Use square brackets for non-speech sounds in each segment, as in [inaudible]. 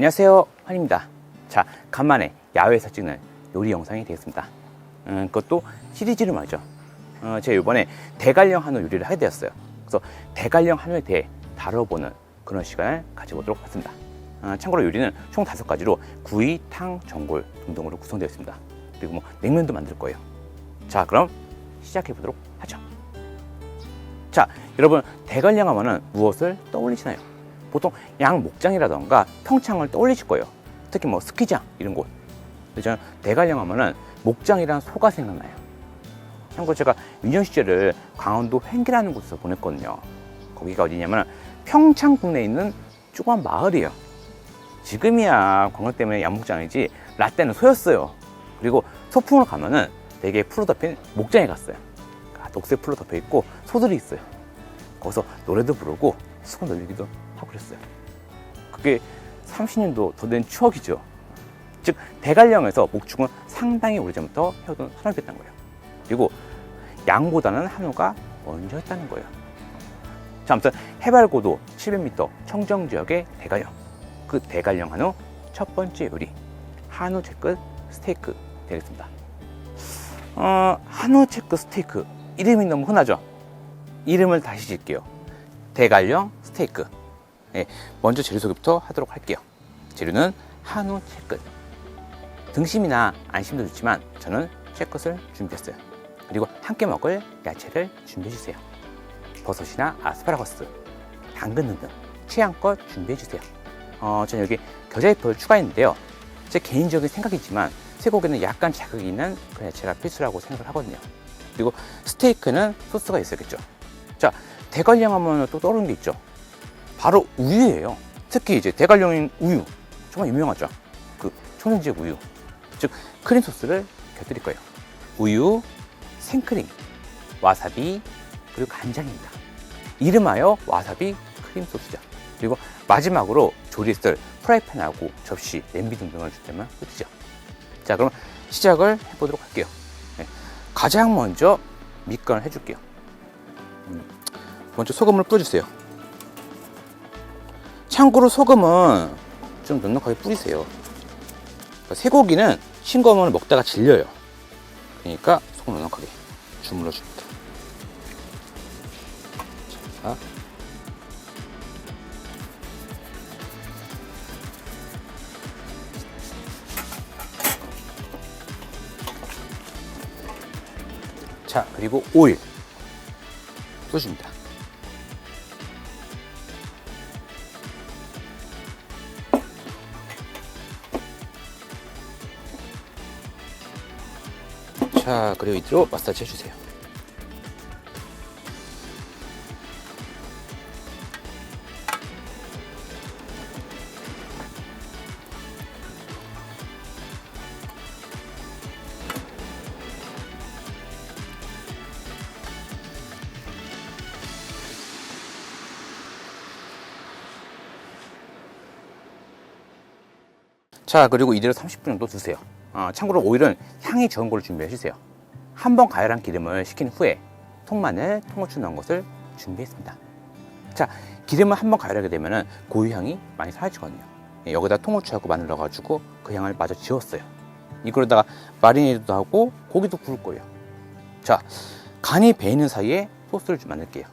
안녕하세요. 환입니다. 자 간만에 야외에서 찍는 요리 영상이 되겠습니다. 음, 그것도 시리즈로 말이죠. 어, 제가 이번에 대관령 한우 요리를 하게 되었어요. 그래서 대관령 한우에 대해 다뤄보는 그런 시간을 가져보도록 하겠습니다. 어, 참고로 요리는 총 다섯 가지로 구이, 탕, 전골 등등으로 구성되어 있습니다. 그리고 뭐 냉면도 만들 거예요. 자 그럼 시작해 보도록 하죠. 자 여러분 대관령 하면은 무엇을 떠올리시나요? 보통 양 목장이라던가 평창을 떠올리실 거예요. 특히 뭐 스키장 이런 곳. 저는 대관령 하면은 목장이란 소가 생각나요. 참고로 제가 유년 시절을 강원도 횡기라는 곳에서 보냈거든요. 거기가 어디냐면 평창 국내에 있는 조그만 마을이에요. 지금이야 관광 때문에 양목장이지 라떼는 소였어요. 그리고 소풍을 가면은 되게 풀로 덮인 목장에 갔어요. 아, 녹색 풀로 덮여 있고 소들이 있어요. 거기서 노래도 부르고 수건 돌리기도 하고 그랬어요. 그게 30년도 더 된 추억이죠. 즉 대관령에서 목축은 상당히 오래전부터 해오던 산업이었던 거예요. 그리고 양보다는 한우가 먼저였다는 거예요. 자, 아무튼 해발 고도 700m 청정 지역의 대관령. 그 대관령 한우 첫 번째 요리 한우 채끝 스테이크 되겠습니다. 어, 한우 채끝 스테이크 이름이 너무 흔하죠. 이름을 다시 짓게요. 대관령 스테이크. 예, 먼저 재료 소개부터 하도록 할게요. 재료는 한우 채끝. 등심이나 안심도 좋지만 저는 채끝을 준비했어요. 그리고 함께 먹을 야채를 준비해 주세요. 버섯이나 아스파라거스, 당근 등등 취향껏 준비해 주세요. 어, 저는 여기 겨자잎을 추가했는데요. 제 개인적인 생각이지만 쇠고기는 약간 자극이 있는 그 야채가 필수라고 생각을 하거든요. 그리고 스테이크는 소스가 있어야겠죠. 자, 대관령 하면 또 떠오르는 게 있죠. 바로 우유예요. 특히 이제 대관령인 우유. 정말 유명하죠. 그 천연지역 우유. 즉, 크림 소스를 곁들일 거예요. 우유, 생크림, 와사비, 그리고 간장입니다. 이름하여 와사비 크림 소스죠. 그리고 마지막으로 조리했을 프라이팬하고 접시, 냄비 등등을 주면 끝이죠. 자, 그럼 시작을 해보도록 할게요. 네. 가장 먼저 밑간을 해줄게요. 음, 먼저 소금을 뿌려주세요. 참고로 소금은 좀 넉넉하게 뿌리세요. 그러니까 쇠고기는 싱거우면 먹다가 질려요. 그러니까 소금 넉넉하게 주물러 줍니다. 자. 자, 그리고 오일 뿌줍니다. 자, 그리고 이대로 마사지 해주세요. 자, 그리고 이대로 30분 정도 두세요. 어, 참고로 오일은 향이 적은 걸로 준비해 주세요. 한 번 가열한 기름을 식힌 후에 통마늘, 통후추 넣은 것을 준비했습니다. 자, 기름을 한 번 가열하게 되면 고유향이 많이 사라지거든요. 예, 여기다 통후추하고 마늘 넣어가지고 그 향을 마저 지웠어요. 이거로다가 마리네이드도 하고 고기도 구울 거예요. 자, 간이 배이는 사이에 소스를 좀 만들게요.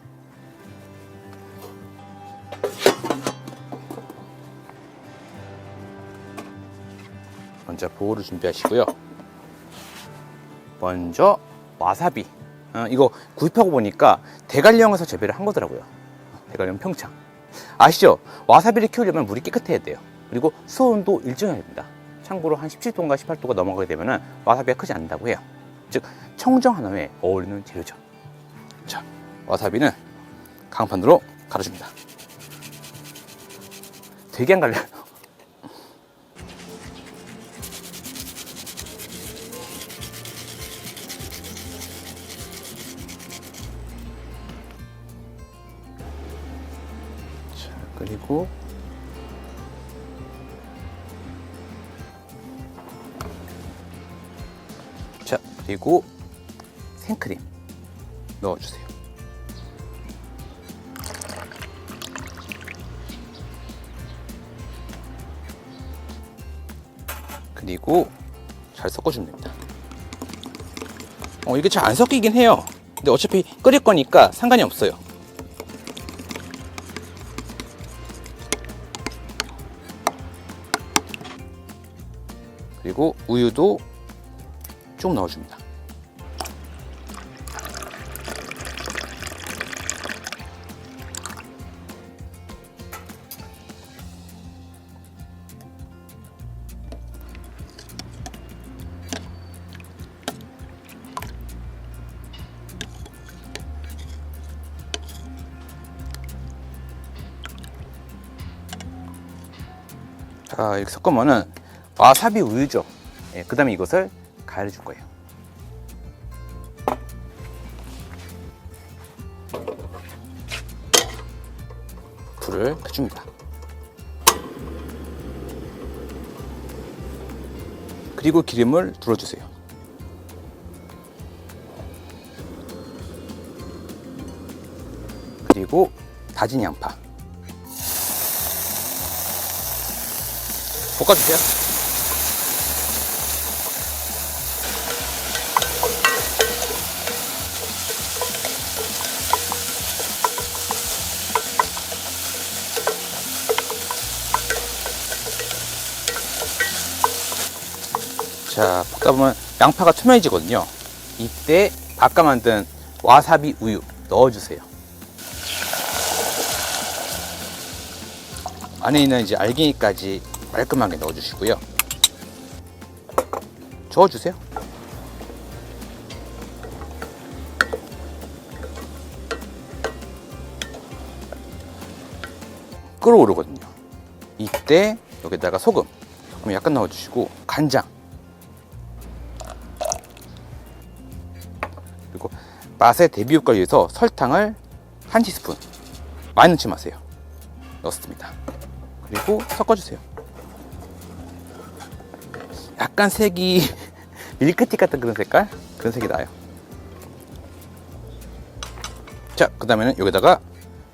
먼저 보호를 준비하시고요. 먼저 와사비. 어, 이거 구입하고 보니까 대관령에서 재배를 한 거더라고요. 대관령 평창. 아시죠? 와사비를 키우려면 물이 깨끗해야 돼요. 그리고 수온도 일정해야 됩니다. 참고로 한 17도인가 18도가 넘어가게 되면 와사비가 크지 않는다고 해요. 즉 청정 한우에 어울리는 재료죠. 자, 와사비는 강판으로 갈아줍니다. 되게 안 갈려요. 그리고 자, 그리고 생크림 넣어주세요. 그리고 잘 섞어주면 됩니다. 어, 이게 잘 안 섞이긴 해요. 근데 어차피 끓일 거니까 상관이 없어요. 그리고 우유도 좀 넣어줍니다. 자, 이렇게 섞으면은 와사비 우유죠. 예, 그 다음에 이것을 가열해 줄 거예요. 불을 켜줍니다. 그리고 기름을 둘러주세요. 그리고 다진 양파. 볶아주세요. 자, 볶다 보면 양파가 투명해지거든요. 이때 아까 만든 와사비 우유 넣어주세요. 안에 있는 이제 알갱이까지 깔끔하게 넣어주시고요. 저어주세요. 끓어오르거든요. 이때 여기다가 소금, 소금 약간 넣어주시고 간장, 그리고 맛의 대비 효과를 위해서 설탕을 한 티스푼 많이 넣지 마세요. 넣습니다. 그리고 섞어주세요. 약간 색이 [laughs] 밀크티 같은 그런 색깔? 그런 색이 나요. 자, 그 다음에는 여기다가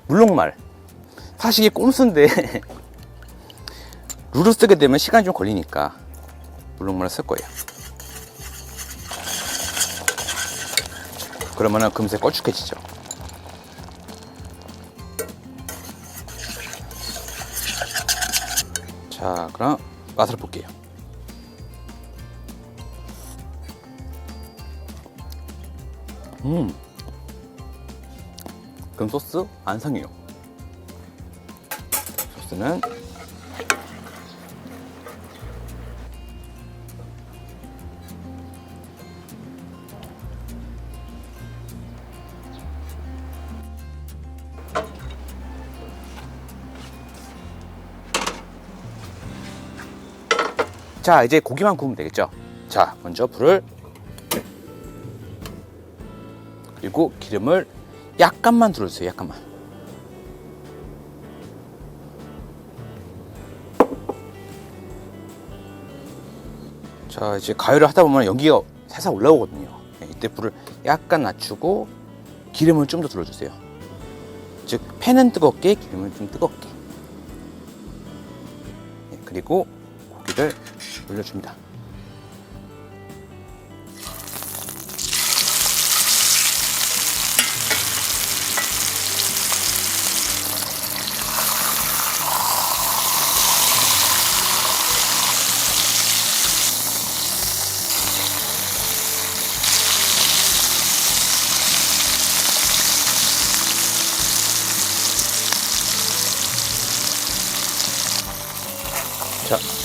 물록말. 사실 이게 꼼수인데 [laughs] 룰을 쓰게 되면 시간이 좀 걸리니까 물록말을 쓸 거예요. 그러면은 금세 걸쭉해지죠. 자, 그럼 맛을 볼게요. 음. 그럼 소스 완성이에요. 소스는 자, 이제 고기만 구우면 되겠죠? 자, 먼저 불을 그리고 기름을 약간만 둘러주세요. 약간만. 자, 이제 가열을 하다 보면 연기가 살살 올라오거든요. 네, 이때 불을 약간 낮추고 기름을 좀더 둘러주세요. 즉, 팬은 뜨겁게, 기름은 좀 뜨겁게. 네, 그리고 고기를 올려줍니다. 자, 자,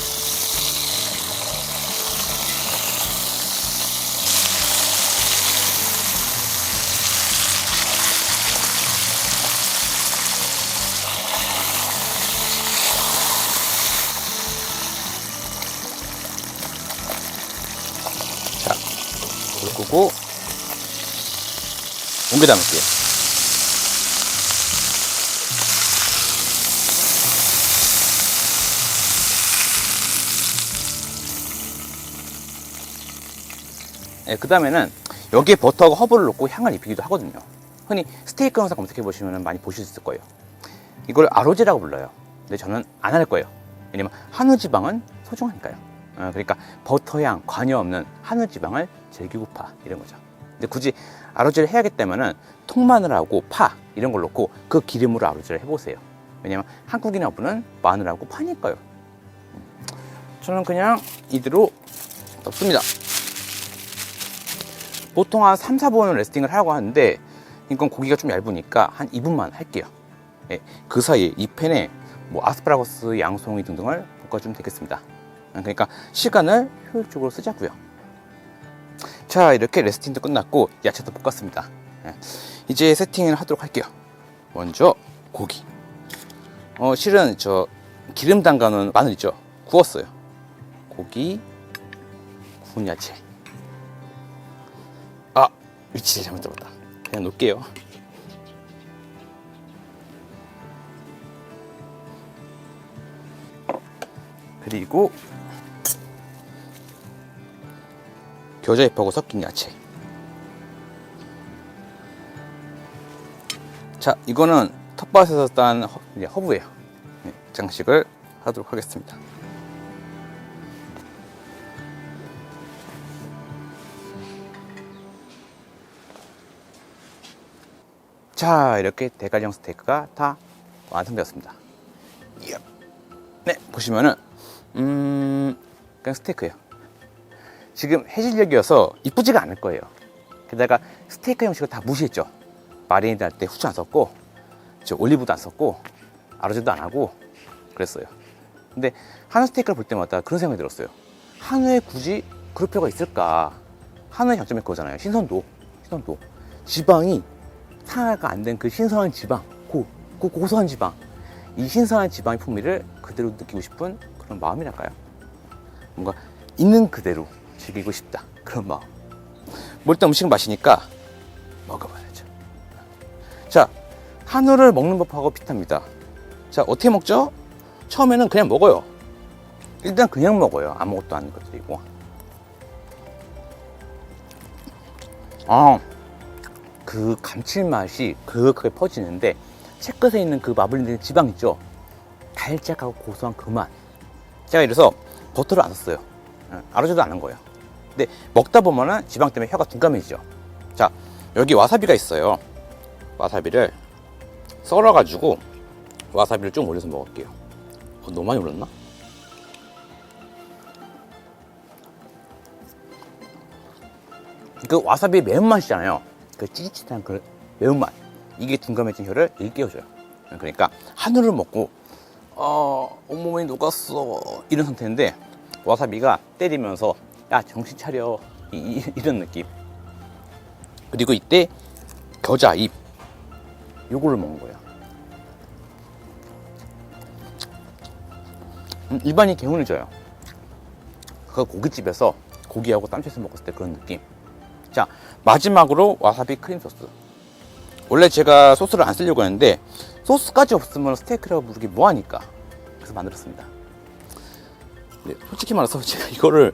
옮겨 담을게요. 예, 그 다음에는 여기에 버터하고 허브를 넣고 향을 입히기도 하거든요. 흔히 스테이크 영상 검색해 보시면 많이 보실 수 있을 거예요. 이걸 아로제라고 불러요. 근데 저는 안 할 거예요. 왜냐면 한우 지방은 소중하니까요. 어, 그러니까 버터향 관여 없는 한우 지방을 즐기고파 이런 거죠. 근데 굳이 아로지를 해야겠다면은 통마늘하고 파 이런 걸 넣고 그 기름으로 아로지를 해보세요. 왜냐면 한국인 어부는 마늘하고 파니까요. 저는 그냥 이대로 넣습니다. 보통 한 3, 4분은 레스팅을 하고 하는데 이건 고기가 좀 얇으니까 한 2분만 할게요. 예, 그 사이에 이 팬에 뭐 아스파라거스, 양송이 등등을 볶아주면 되겠습니다. 그러니까 시간을 효율적으로 쓰자고요. 자 이렇게 레스팅도 끝났고 야채도 볶았습니다. 예, 이제 세팅을 하도록 할게요. 먼저 고기. 어 실은 저 기름 담가놓은 마늘 있죠? 구웠어요. 고기, 구운 야채. 아 위치를 잘못 잡았다. 그냥 놓을게요. 그리고 겨자잎하고 섞인 야채. 자, 이거는 텃밭에서 딴 허, 허브예요. 네, 장식을 하도록 하겠습니다. 자, 이렇게 대가령 스테이크가 다 완성되었습니다. 네, 보시면은 음, 그냥 스테이크예요. 지금 해질녘이어서 이쁘지가 않을 거예요. 게다가 스테이크 형식을 다 무시했죠. 마리네이드 할 때 후추 안 썼고, 저 올리브도 안 썼고, 아로제도 안 하고 그랬어요. 근데 한우 스테이크를 볼 때마다 그런 생각이 들었어요. 한우에 굳이 그럴 필요가 있을까? 한우의 장점이 그거잖아요. 신선도, 신선도. 지방이 상하가 안 된 그 신선한 지방, 고, 고, 고소한 지방. 이 신선한 지방의 풍미를 그대로 느끼고 싶은 그런 마음이랄까요? 뭔가 있는 그대로 즐기고 싶다. 그런 마음. 뭐 일단 음식을 마시니까 먹어봐야죠. 자, 한우를 먹는 법하고 비슷합니다. 자, 어떻게 먹죠? 처음에는 그냥 먹어요. 일단 그냥 먹어요. 아무것도 아닌 것들이고. 아, 그 감칠맛이 그윽하게 퍼지는데 채끝에 있는 그 마블링된 지방 있죠? 달짝하고 고소한 그 맛. 제가 이래서 버터를 안 썼어요. 아로제도 안 한 거예요. 근데 먹다 보면은 지방 때문에 혀가 둔감해지죠. 자, 여기 와사비가 있어요. 와사비를 썰어가지고 와사비를 좀 올려서 먹을게요. 어, 너무 많이 올렸나? 그 와사비의 매운맛이잖아요. 그 찌릿찌릿한 그 매운맛. 이게 둔감해진 혀를 일깨워줘요. 그러니까 한우를 먹고 어, 온몸이 녹았어 이런 상태인데 와사비가 때리면서 야 정신 차려. 이, 이, 런 느낌. 그리고 이때 겨자잎. 요거를 먹는 거예요 음, 일반이 개운을 져요. 그 고깃집에서 고기하고 땀채서 먹었을 때 그런 느낌. 자 마지막으로 와사비 크림 소스. 원래 제가 소스를 안 쓰려고 했는데 소스까지 없으면 스테이크라고 부르기 뭐하니까. 그래서 만들었습니다. 네, 솔직히 말해서 [laughs] 제가 이거를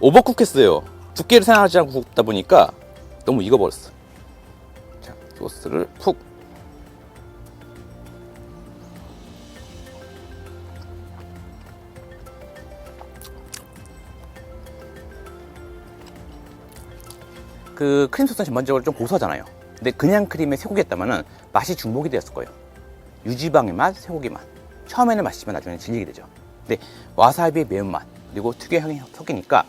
오버쿡 했어요 두께를 생각하지 않고 굽다 보니까 너무 익어버렸어 자 소스를 푹 그 크림 소스는 전반적으로 좀 고소하잖아요. 근데 그냥 크림에 쇠고기 했다면은 맛이 중복이 되었을 거예요. 유지방의 맛, 쇠고기 맛. 처음에는 맛있지만 나중에는 질리게 되죠. 근데 와사비의 매운맛 그리고 특유의 향이 섞이니까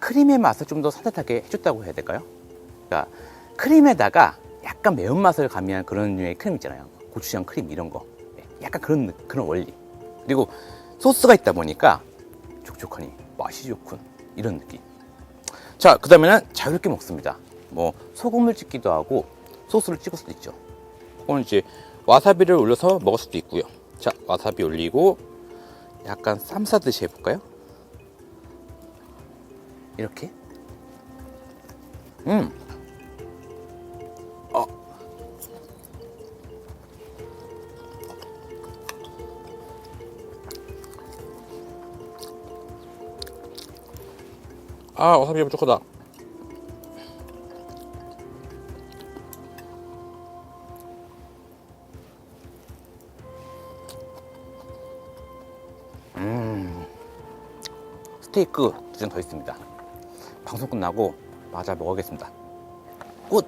크림의 맛을 좀 더 산뜻하게 해줬다고 해야 될까요? 그러니까 크림에다가 약간 매운맛을 가미한 그런 류의 크림 있잖아요. 고추장 크림 이런 거. 네, 약간 그런 느- 그런 원리. 그리고 소스가 있다 보니까 촉촉하니 맛이 좋군 이런 느낌. 자, 그 다음에는 자유롭게 먹습니다. 뭐, 소금을 찍기도 하고, 소스를 찍을 수도 있죠. 혹은 이제, 와사비를 올려서 먹을 수도 있고요. 자, 와사비 올리고, 약간 쌈 싸듯이 해볼까요? 이렇게. 음. 어. 아, 와사비가 부족하다. 스테이크 두 장 더 있습니다. 방송 끝나고 맞아 먹어야겠습니다. 굿!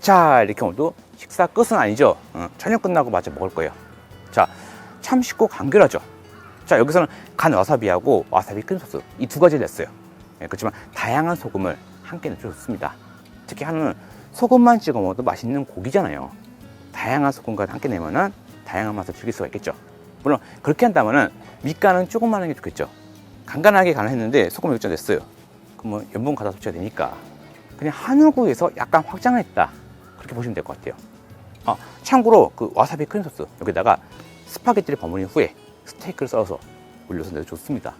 자, 이렇게 오늘도 식사 끝은 아니죠. 어, 촬영 끝나고 마저 먹을 거예요. 자, 참 쉽고 간결하죠. 자, 여기서는 간 와사비하고 와사비 큰 소스 이 두 가지를 냈어요. 예, 그렇지만 다양한 소금을 함께 넣어도 좋습니다. 특히 한우는 소금만 찍어 먹어도 맛있는 고기잖아요. 다양한 소금과 함께 내면은 다양한 맛을 즐길 수가 있겠죠. 물론 그렇게 한다면은 밑간은 조금만 하는 게 좋겠죠. 간간하게 간을 했는데 소금 육전 냈어요. 뭐 염분 가다 섭취가 되니까 그냥 한우구이에서 약간 확장을 했다. 그렇게 보시면 될 것 같아요. 아, 참고로 그 와사비 크림 소스 여기다가 스파게티를 버무린 후에 스테이크를 썰어서 올려서 내도 좋습니다.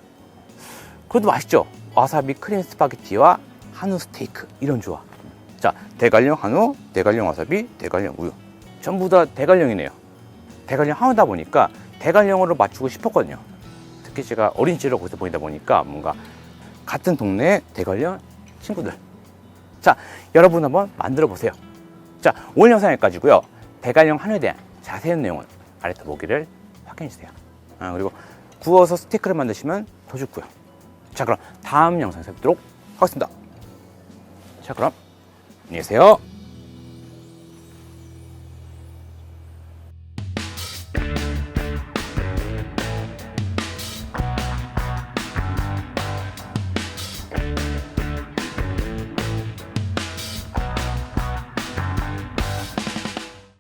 그래도 맛있죠? 와사비 크림 스파게티와 한우 스테이크 이런 조합. 자, 대관령 한우, 대관령 와사비, 대관령 우유. 전부 다 대관령이네요. 대관령 한우다 보니까 대관령으로 맞추고 싶었거든요. 특히 제가 어린 시절을 거기서 보니다 보니까 뭔가 같은 동네 대관령 친구들. 자, 여러분 한번 만들어 보세요. 자, 오늘 영상 여기까지고요. 대관령 한우에 대한 자세한 내용은 아래 더보기를 확인해 주세요. 아, 그리고 구워서 스테이크를 만드시면 더 좋고요. 자, 그럼 다음 영상에서 뵙도록 하겠습니다. 자, 그럼 안녕히 계세요.